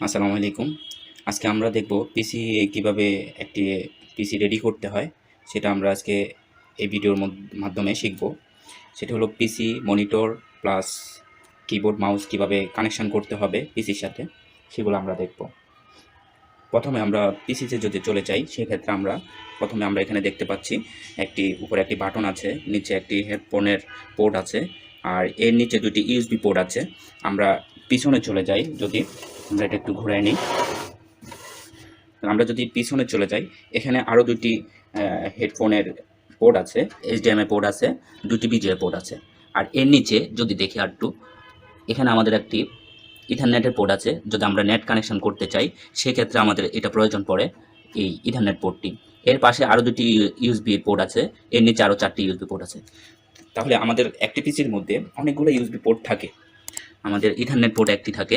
আসসালামু আলাইকুম। আজকে আমরা দেখব পিসি কীভাবে একটি পিসি রেডি করতে হয়, সেটা আমরা আজকে এই ভিডিওর মধ্য- মাধ্যমে শিখব। সেটা হলো PC monitor plus keyboard mouse কীভাবে কানেকশন করতে হবে পিসির সাথে, সেগুলো আমরা দেখব। প্রথমে আমরা পিসিতে যদি চলে যাই, সেক্ষেত্রে আমরা প্রথমে আমরা এখানে দেখতে পাচ্ছি একটি, উপরে একটি বাটন আছে, নিচে একটি হেডফোনের পোর্ট আছে, আর এর নিচে দুটি ইউএসবি পোর্ট আছে। আমরা পিছনে চলে যাই যদি আমরা এটা একটু ঘুরে নিই। আমরা যদি পিছনে চলে যাই, এখানে আরও দুটি হেডফোনের পোর্ট আছে এইচডিএমআই পোর্ট আছে দুটি বিজিএ পোর্ট আছে। আর এর নিচে যদি দেখি আর একটু, এখানে আমাদের একটি ইথারনেটের পোর্ট আছে। যদি আমরা নেট কানেকশন করতে চাই, সেক্ষেত্রে আমাদের এটা প্রয়োজন পড়ে এই ইথারনেট পোর্টটি এর পাশে আরও দুটি ইউএসবি পোর্ট আছে, এর নিচে আরও চারটি ইউএসবি পোর্ট আছে। তাহলে আমাদের একটি পিসির মধ্যে অনেকগুলো ইউএসবি পোর্ট থাকে। আমাদের ইথারনেট পোর্ট একটি থাকে।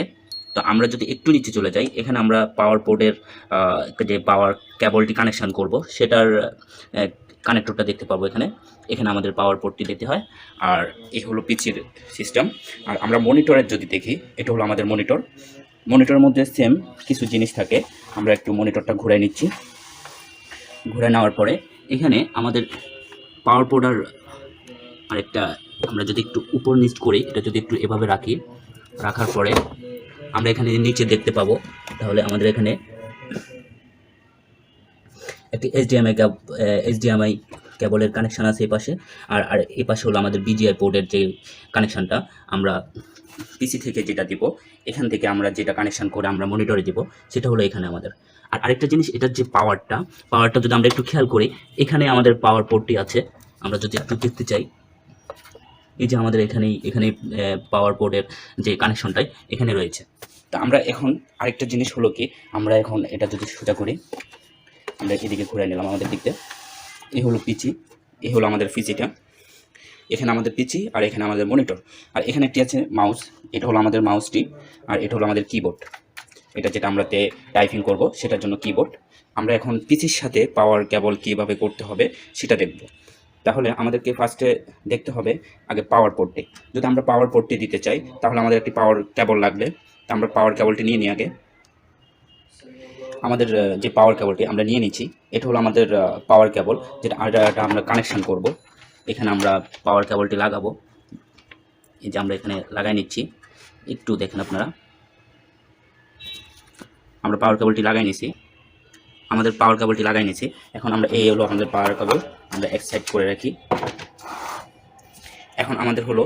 তো আমরা যদি একটু নিচে চলে যাই, এখানে আমরা পাওয়ার পোর্টের যে পাওয়ার কেবলটি কানেকশান করব, সেটার কানেক্টরটা দেখতে পাবো এখানে। এখানে আমাদের পাওয়ার পোর্টটি দিতে হয়, আর এই হলো পিচির সিস্টেম আর আমরা মনিটরের যদি দেখি, এটা হলো আমাদের মনিটর মনিটরের মধ্যে সেম কিছু জিনিস থাকে, আমরা একটু মনিটরটা ঘুরে নিচ্ছি। ঘুরে নেওয়ার পরে, এখানে আমাদের পাওয়ার পোর্ট আর আরেকটা আমরা যদি একটু উপর নিচ করি, এটা যদি একটু এভাবে রাখি, রাখার পরে আমরা এখানে নিচে দেখতে পাবো, তাহলে আমাদের এখানে একটি এইচডিএমআই এইচডিএমআই কেবলের কানেকশান আছে এই পাশে। আর আর এই পাশে হলো আমাদের বিজিআই পোর্টের যে কানেকশানটা আমরা পিসি থেকে যেটা দিব, এখান থেকে আমরা যেটা কানেকশান করে আমরা মনিটরে দিব, সেটা হলো এখানে আমাদের। আর আরেকটা জিনিস, এটার যে পাওয়ারটা পাওয়ারটা যদি আমরা একটু খেয়াল করি, এখানে আমাদের পাওয়ার পোর্টটি আছে। আমরা যদি একটু দেখতে চাই এই যে আমাদের এখানেই এখানে পাওয়ার বোর্ডের যে কানেকশনটাই এখানে রয়েছে। তা আমরা এখন আরেকটা জিনিস হলো কি, আমরা এখন এটা যদি সোজা করি, আমরা এদিকে ঘুরে নিলাম আমাদের দিকতে এই হলো পিচি এই হলো আমাদের পিচিটা এখানে আমাদের পিচি আর এখানে আমাদের মনিটর আর এখানে একটি আছে মাউস এটা হলো আমাদের মাউসটি আর এটা হলো আমাদের কিবোর্ড এটা যেটা আমরাতে টাইপিং করব, সেটার জন্য কিবোর্ড আমরা এখন পিচির সাথে পাওয়ার কেবল কীভাবে করতে হবে, সেটা দেখব। তাহলে আমাদেরকে ফার্স্টে দেখতে হবে আগে পাওয়ার পোর্টটি যদি আমরা পাওয়ার পোর্টটি দিতে চাই, তাহলে আমাদের একটি পাওয়ার কেবল লাগবে। তা আমরা পাওয়ার কেবলটি নিয়ে নিই আগে। আমাদের যে পাওয়ার কেবলটি আমরা নিয়ে নিচ্ছি, এটা হলো আমাদের পাওয়ার কেবল যেটা এটা আমরা কানেকশান করব। এখানে আমরা পাওয়ার কেবলটি লাগাবো। এই যে আমরা এখানে লাগাই নিচ্ছি। একটু দেখেন আপনারা। আমরা পাওয়ার কেবলটি লাগাই নিছি। আমাদের পাওয়ার কেবলটি লাগাই নিছি। এখন আমরা এই হলো আমাদের পাওয়ার কেবল আমরা এক সাইড করে রাখি। এখন আমাদের হলো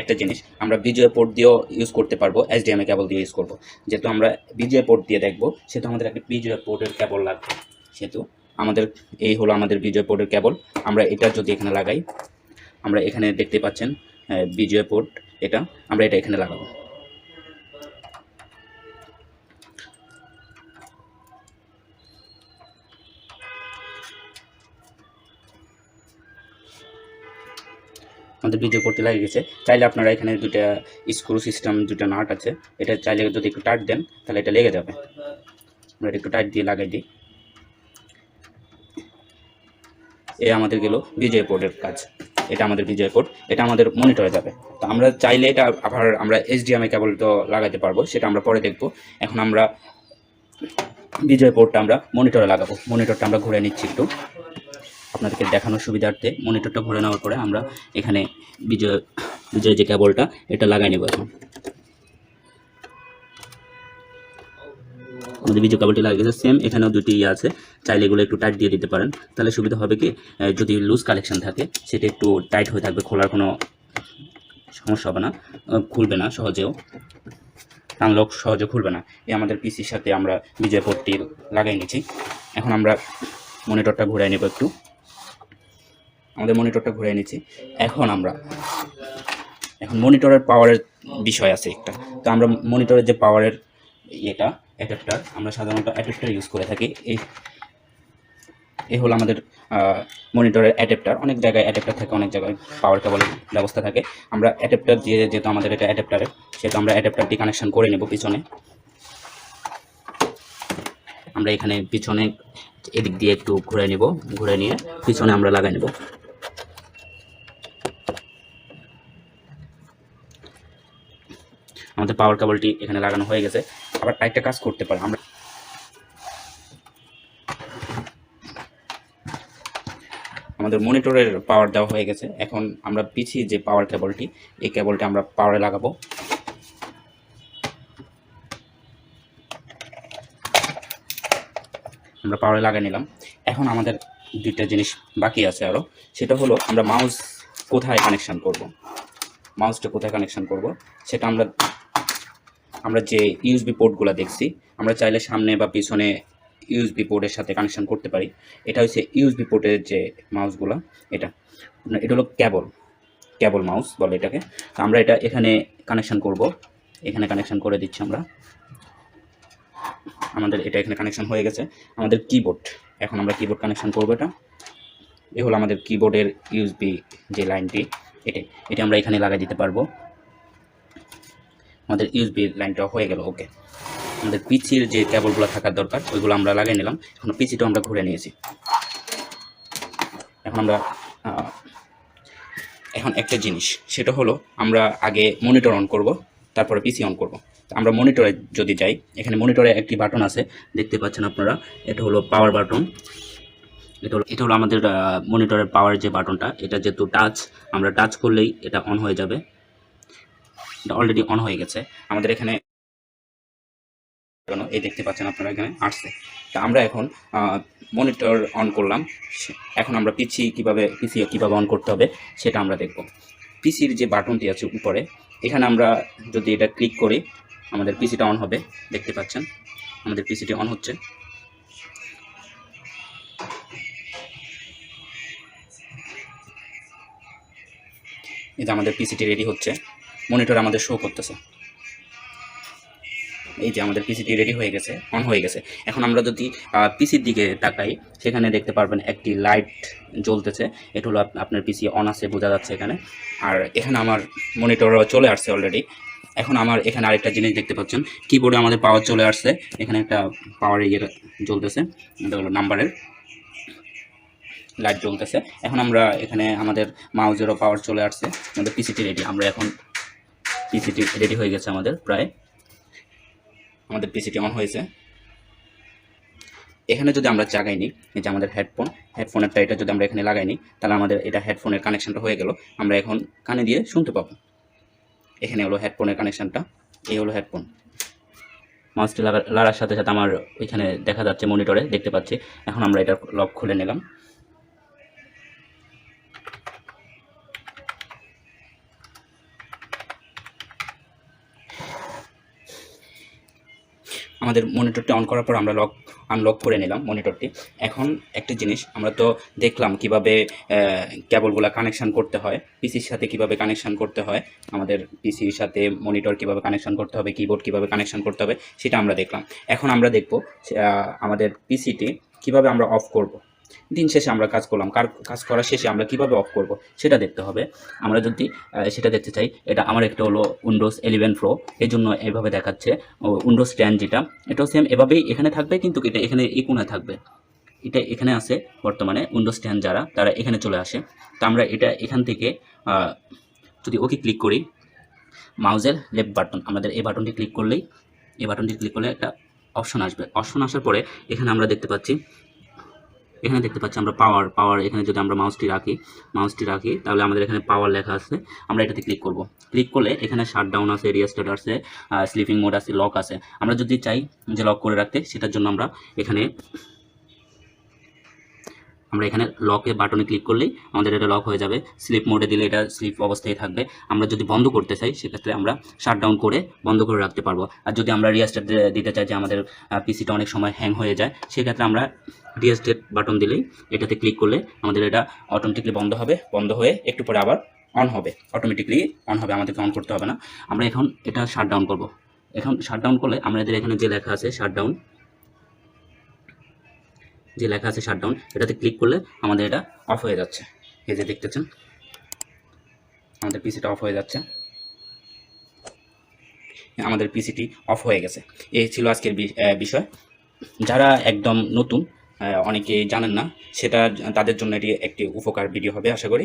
একটা জিনিস, আমরা বিজয় পোর্ট দিয়েও ইউজ করতে পারব এইচডিএমআই কেবল দিয়ে ইউজ করব। যেহেতু আমরা বিজয় পোর্ট দিয়ে দেখব, সেহেতু আমাদের একটা বিজয় পোর্টের কেবল লাগবে। সেহেতু আমাদের, এই হলো আমাদের বিজয় পোর্টের কেবল আমরা এটা যদি এখানে লাগাই, আমরা এখানে দেখতে পাচ্ছেন বিজয় পোর্ট এটা, আমরা এটা এখানে লাগাবো। আমাদের ভিডিও করতে লাগে গেছে। চাইলে আপনারা এখানে দুটা স্ক্রু সিস্টেম দুটো নাট আছে। এটা চাইলে যদি একটু টাইট দেন, তাহলে এটা লেগে যাবে। আমরা একটু টাইট দিয়ে লাগাই দিই। এ আমাদের গেল বিজয় পোর্টের কাজ। এটা আমাদের বিজয় পোর্ট এটা আমাদের মনিটরে যাবে। তো আমরা চাইলে এটা আবার আমরা এইচডিএমআই কেবল তো লাগাতে পারব, সেটা আমরা পরে দেখব। এখন আমরা বিজয় পোর্টটা আমরা মনিটরে লাগাবো। মনিটরটা আমরা ঘুরে নিচ্ছি একটু। আপনাদেরকে দেখানোর সুবিধার্থে মনিটরটা ঘুরে নেওয়ার পরে আমরা এখানে বিজয় বিজয় যে কেবলটা এটা লাগাই নেব এখন। আমাদের বিজয় কেবলটি লাগিয়ে সেম এখানেও দুটি ইয়ে আছে, চাইলে এগুলো একটু টাইট দিয়ে দিতে পারেন। তাহলে সুবিধা হবে কি যদি লুজ কালেকশন থাকে, সেটা একটু টাইট হয়ে থাকবে, খোলার কোনো সমস্যা হবে না খুলবে না সহজেও। আনলক সহজে খুলবে না। এই আমাদের পিসির সাথে আমরা বিজয় পোর্টটি লাগাই নিচ্ছি। এখন আমরা মনিটরটা ঘুরাই নেব একটু। আমাদের মনিটরটা ঘুরে নিচ্ছি। এখন আমরা এখন মনিটরের পাওয়ারের বিষয় আছে একটা। তো আমরা মনিটরের যে পাওয়ারের ইয়েটা অ্যাডাপ্টার আমরা সাধারণত অ্যাডাপ্টার ইউজ করে থাকি। এই এই হলো আমাদের মনিটরের অ্যাডাপ্টার অনেক জায়গায় অ্যাডাপ্টার থাকে, অনেক জায়গায় পাওয়ার কেবলের ব্যবস্থা থাকে। আমরা অ্যাডাপ্টার দিয়ে যেহেতু আমাদের এটা অ্যাডাপ্টারের সেহেতু আমরা অ্যাডাপ্টারটি কানেকশন করে নেব পিছনে। আমরা এখানে পিছনে এদিক দিয়ে একটু ঘুরে নেব, ঘুরে নিয়ে পিছনে আমরা লাগাই নেব। আমাদের পাওয়ার কেবলটি এখানে লাগানো হয়ে গেছে। আবার আরেকটা কাজ করতে পারে। আমরা আমাদের মনিটরের পাওয়ার দেওয়া হয়ে গেছে। এখন আমরা পিছিয়ে যে পাওয়ার কেবলটি এই কেবলটা আমরা পাওয়ারে লাগাবো। আমরা পাওয়ারে লাগিয়ে নিলাম। এখন আমাদের দুইটা জিনিস বাকি আছে আরও সেটা হলো, আমরা মাউস কোথায় কানেকশন করব? মাউসটা কোথায় কানেকশন করব? সেটা আমরা আমরা যে ইউএসবি পোর্টগুলো দেখছি, আমরা চাইলে সামনে বা পিছনে ইউএসবি পোর্টের সাথে কানেকশন করতে পারি। এটা হচ্ছে ইউএসবি পোর্টের যে মাউসগুলো এটা। এটা হলো ক্যাবল ক্যাবল মাউস বলে এটাকে। তো আমরা এটা এখানে কানেকশন করব। এখানে কানেকশন করে দিচ্ছি আমরা। আমাদের এটা এখানে কানেকশন হয়ে গেছে। আমাদের কিবোর্ড এখন আমরা কিবোর্ড কানেকশন করব এটা। এ হলো আমাদের কিবোর্ডের ইউএসবি যে লাইনটি এটা। এটা আমরা এখানে লাগাই দিতে পারব। আমাদের ইউএসবি লাইনটা হয়ে গেল ওকে আমাদের পিচির যে কেবলগুলো থাকার দরকার, ওইগুলো আমরা লাগিয়ে নিলাম। এখন পিচিটা আমরা ঘুরে নিয়েছি। এখন আমরা এখন একটা জিনিস, সেটা হলো আমরা আগে মনিটর অন করব, তারপরে পিসি অন করব। আমরা মনিটরে যদি যাই, এখানে মনিটরে একটি বাটন আছে, দেখতে পাচ্ছেন আপনারা, এটা হলো পাওয়ার বাটন এটা হলো এটা হলো আমাদের মনিটরের পাওয়ার যে বাটনটা এটা যেহেতু টাচ আমরা টাচ করলেই এটা অন হয়ে যাবে। অলরেডি অন হয়ে গেছে। আমাদের এখানে এই দেখতে পাচ্ছেন আপনারা এখানে আসছে তা। আমরা এখন মনিটর অন করলাম। এখন আমরা পিসি কীভাবে পিসি কীভাবে অন করতে হবে সেটা আমরা দেখব। পিসির যে বাটনটি আছে উপরে, এখানে আমরা যদি এটা ক্লিক করি, আমাদের পিসিটা অন হবে। দেখতে পাচ্ছেন? আমাদের পিসিটি অন হচ্ছে। যে আমাদের পিসিটি রেডি হচ্ছে। মনিটর আমাদের শো করতেছে। এই যে আমাদের পিসিটি রেডি হয়ে গেছে অন হয়ে গেছে। এখন আমরা যদি পিসির দিকে তাকাই, সেখানে দেখতে পারবেন একটি লাইট জ্বলতেছে। এটা হলো আপনার পিসি অন আছে, বোঝা যাচ্ছে এখানে। আর এখানে আমার মনিটর চলে আসছে অলরেডি এখন আমার এখানে আরেকটা জিনিস দেখতে পাচ্ছেন। কিবোর্ডে আমাদের পাওয়ার চলে আসছে। এখানে একটা পাওয়ার ইয়ে জ্বলতেছে, এটা হলো নাম্বারের লাইট জ্বলতেছে। এখন আমরা এখানে আমাদের মাউজেরও পাওয়ার চলে আসছে। আমাদের পিসিটি রেডি আমরা এখন পিসিটি রেডি হয়ে গেছে আমাদের প্রায়। আমাদের পিসিটি অন হয়েছে। এখানে যদি আমরা জাগাই নিই, এই যে আমাদের হেডফোন হেডফোনেরটা এটা যদি আমরা এখানে লাগাই নিই, তাহলে আমাদের এটা হেডফোনের কানেকশনটা হয়ে গেল। আমরা এখন কানে দিয়ে শুনতে পাবো। এখানে হলো হেডফোনের কানেকশনটা এই হলো হেডফোন মাউসটি লাগা লাগার সাথে সাথে আমার ওইখানে দেখা যাচ্ছে মনিটরে দেখতে পাচ্ছি। এখন আমরা এটা লক খুলে নিলাম। আমাদের মনিটরটি অন করার পর আমরা লক আনলক করে নিলাম মনিটরটি এখন একটা জিনিস, আমরা তো দেখলাম কীভাবে কেবলগুলো কানেকশান করতে হয় পিসির সাথে কীভাবে কানেকশান করতে হয়, আমাদের পিসির সাথে মনিটর কীভাবে কানেকশান করতে হবে কিবোর্ড কীভাবে কানেকশান করতে হবে, সেটা আমরা দেখলাম। এখন আমরা দেখব আমাদের পিসিটি কীভাবে আমরা অফ করব। দিন শেষে আমরা কাজ করলাম। কার, কাজ করার শেষে আমরা কীভাবে অফ করব সেটা দেখতে হবে। আমরা যদি সেটা দেখতে চাই, এটা আমার একটা হলো উইন্ডোজ ইলেভেন প্রো এই জন্য এভাবে দেখাচ্ছে। উইন্ডোজ টেন যেটা, এটাও সেম এভাবেই এখানে থাকবে, কিন্তু এটা এখানে এই কোণায় থাকবে। এটা এখানে আছে বর্তমানে উইন্ডোজ টেন যারা, তারা এখানে চলে আসে। তো আমরা এটা এখান থেকে যদি ওকে ক্লিক করি মাউজের লেফট বাটন আমাদের এই বাটনটি ক্লিক করলেই, এই বাটনটি ক্লিক করলে একটা অপশন আসবে। অপশন আসার পরে এখানে আমরা দেখতে পাচ্ছি এখানে দেখতে পাচ্ছি আমরা পাওয়ার পাওয়ার এখানে যদি আমরা মাউসটি রাখি মাউসটি রাখি, তাহলে আমাদের এখানে পাওয়ার লেখা আছে। আমরা এটাতে ক্লিক করব। ক্লিক করলে এখানে শাট ডাউন আছে স্টেট আছে স্লিপিং মোড আছে লক আছে। আমরা যদি চাই যে লক করে রাখতে, সেটার জন্য আমরা এখানে আমরা এখানে লকে বাটনে ক্লিক করলেই আমাদের এটা লক হয়ে যাবে। স্লিপ মোডে দিলে এটা স্লিপ অবস্থায় থাকবে। আমরা যদি বন্ধ করতে চাই, সেক্ষেত্রে আমরা শাট ডাউন করে বন্ধ করে রাখতে পারব। আর যদি আমরা রিয়াস্টেট দিতে চাই যে আমাদের পিসিটা অনেক সময় হ্যাং হয়ে যায়, সেক্ষেত্রে আমরা রিয়াস্টেট বাটন দিলেই এটাতে ক্লিক করলে আমাদের এটা অটোমেটিকলি বন্ধ হবে, বন্ধ হয়ে একটু পরে আবার অন হবে। অটোমেটিকলি অন হবে, আমাদেরকে অন করতে হবে না। আমরা এখন এটা শাট ডাউন করব। এখন শাট ডাউন করলে আমাদের এখানে যে লেখা আছে শাট ডাউন যে লেখা আছে শাটডাউন এটাতে ক্লিক করলে আমাদের এটা অফ হয়ে যাচ্ছে। এই যে দেখতেছেন, আমাদের পিসিটা অফ হয়ে যাচ্ছে। আমাদের পিসিটি অফ হয়ে গেছে। এই ছিল আজকের বিষয়। যারা একদম নতুন অনেকে জানেন না, সেটা, তাদের জন্য এটি একটি উপকার ভিডিও হবে, আশা করি।